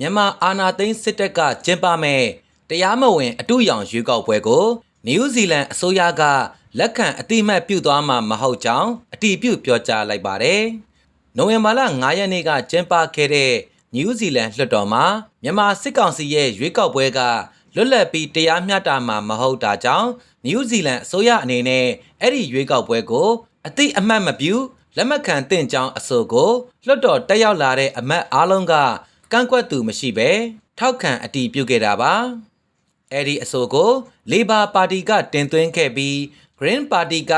မြန်မာအာဏာသိမ်းစစ်တပ်ကကျင်းပမဲ့တရားမဝင်အတူရောင်ရွေးကောက်ပွဲကိုနယူးဇီလန်အစိုးရကလက်ခံအတိမတ်ပြုသွားမှာမဟုတ်ကြောင်းအတည်ပြုပြောကြားလိုက်ပါတယ်။နိုဝင်ဘာလ9ရက်နေ့ကကျင်းပခဲ့တဲ့နယူးဇီလန်လွှတ်တော်မှာမြန်မာစစ်ကောင်စီရဲ့ရွေးကောက်ပွဲကလွတ်လပ်ပြီးတရားမျှတမှာမဟုတ်တာကြောင့်နယူးဇီလန်အစိုးရအနေနဲ့အဲ့ဒီရွေးကောက်ပွဲကိုအတိအမှတ်မပြုလက်မခံသင့်ကြောင်းအဆိုကိုလွှတ်တော်တက်ရောက်လာတဲ့အမတ်အားလုံးက ကန့်ကွက်သူမရှိဘဲထောက်ခံအတည်ပြုခဲ့တာပါအဲ့ဒီအဆိုကိုလေဘာပါတီကတင်သွင်းခဲ့ပြီး Green Party က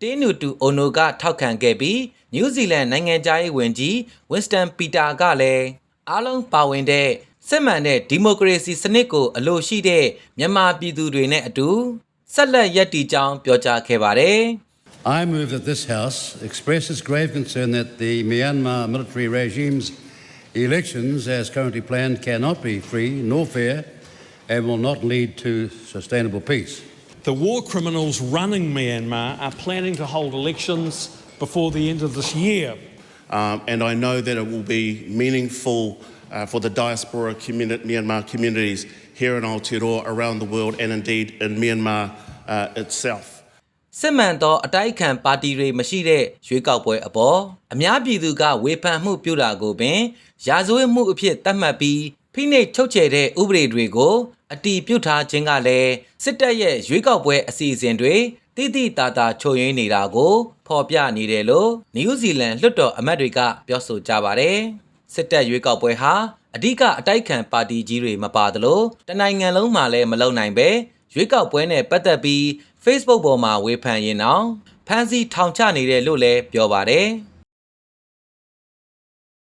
တင်းနူတူအိုနိုကထောက်ခံခဲ့ပြီးနယူးဇီလန်နိုင်ငံသားရေးဝန်ကြီး Winston Peter ကလည်းအားလုံးပါဝင်တဲ့စစ်မှန်တဲ့ဒီမိုကရေစီစနစ်ကိုအလို့ရှိတဲ့မြန်မာပြည်သူတွေနဲ့အတူဆက်လက်ရည်တည်ကြောင်းပြောကြားခဲ့ပါတယ်။ I move that this House expresses grave concern that the Myanmar military regime's elections, as currently planned, cannot be free nor fair and will not lead to sustainable peace. The war criminals running Myanmar are planning to hold elections before the end of this year. Um, and I know that it will be meaningful uh, for the diaspora communi- Myanmar communities here in Aotearoa, around the world, and indeed in Myanmar uh, itself. စစ်မှန်သောအတိုက်အခံပါတီတွေမရှိတဲ့ရွေးကောက်ပွဲအပေါ်အများပြည်သူကဝေဖန်မှုပြုတာကိုပင် ရာဇဝတ်မှုအဖြစ်သတ်မှတ်ပြီးဖိနှိပ်ချုပ်ချယ်တဲ့ဥပဒေတွေကိုအတီးပြုတ်ထားခြင်းကလည်းစစ်တပ်ရဲ့ရွေးကောက်ပွဲအစီအစဉ်တွေတိတိတသာချုပ်ရင်းနေတာကိုဖော်ပြနေတယ်လို့နယူးဇီလန်လွှတ်တော်အမတ်တွေကပြောဆိုကြပါတယ်စစ်တပ်ရွေးကောက်ပွဲဟာအဓိကအတိုက်ခံပါတီကြီးတွေမပါသလိုတနိုင်ငံလုံးမှာလည်းမလုံနိုင်ပဲ ရွေးကောက်ပွဲနဲ့ပတ်သက်ပြီး Facebook ပေါ်မှာဝေဖန်ရင်တော့ဖန်စီထောင်ချနေတယ်လို့လည်းပြောပါတယ်။